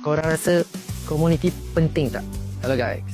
Korang rasa komuniti penting tak? Hello guys.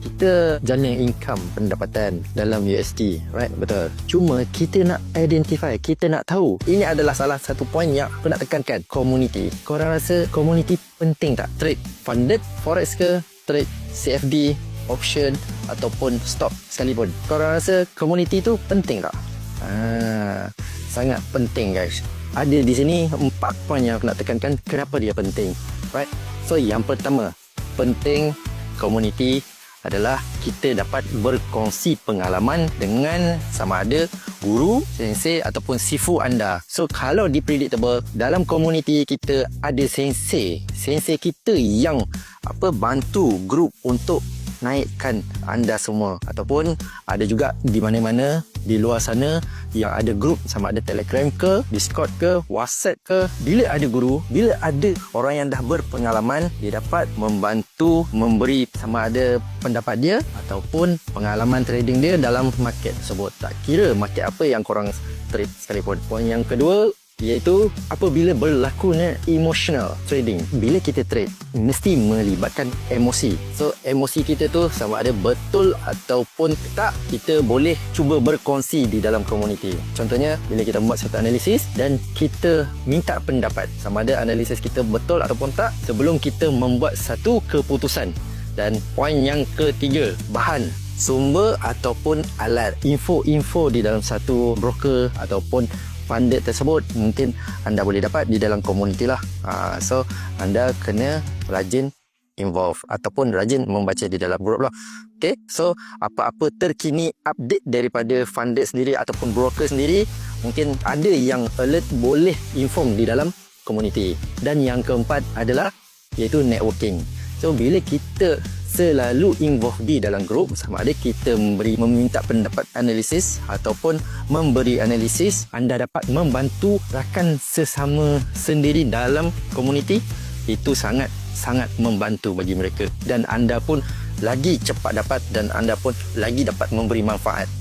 Kita jalan income pendapatan dalam USD, right? Betul. Cuma kita nak identify, kita nak tahu. Ini adalah salah satu poin yang aku nak tekankan. Komuniti. Korang rasa komuniti penting tak? Trade funded forex ke? Trade CFD, option ataupun stock sekalipun. Korang rasa komuniti tu penting tak? Ah, sangat penting guys. Ada di sini empat poin yang aku nak tekankan kenapa dia penting. Right? So yang pertama, penting komuniti adalah kita dapat berkongsi pengalaman dengan sama ada guru, sensei ataupun sifu anda. So kalau di predictable dalam komuniti kita ada sensei, sensei kita yang apa bantu grup untuk naikkan anda semua ataupun ada juga di mana-mana di luar sana yang ada grup sama ada Telegram ke, Discord ke, WhatsApp ke. Bila ada guru, bila ada orang yang dah berpengalaman, dia dapat membantu memberi sama ada pendapat dia ataupun pengalaman trading dia dalam market tersebut. Tak kira market apa yang korang trade sekalipun. Poin yang kedua, iaitu apabila berlakunya emotional trading. Bila kita trade mesti melibatkan emosi. So emosi kita tu sama ada betul ataupun tak kita boleh cuba berkongsi di dalam komuniti. Contohnya bila kita buat satu analisis dan kita minta pendapat. Sama ada analisis kita betul ataupun tak sebelum kita membuat satu keputusan. Dan poin yang ketiga bahan sumber ataupun alat. Info-info di dalam satu broker ataupun funded tersebut mungkin anda boleh dapat di dalam komuniti lah. Uh, so anda kena rajin involve ataupun rajin membaca di dalam group lah. Okay, so apa-apa terkini update daripada funded sendiri ataupun broker sendiri mungkin ada yang alert boleh inform di dalam komuniti. Dan yang keempat adalah iaitu networking. So bila kita selalu involve di dalam grup sama ada kita memberi meminta pendapat analisis ataupun memberi analisis. Anda dapat membantu rakan sesama sendiri dalam komuniti. Itu sangat sangat membantu bagi mereka. Dan anda pun lagi cepat dapat dan anda pun lagi dapat memberi manfaat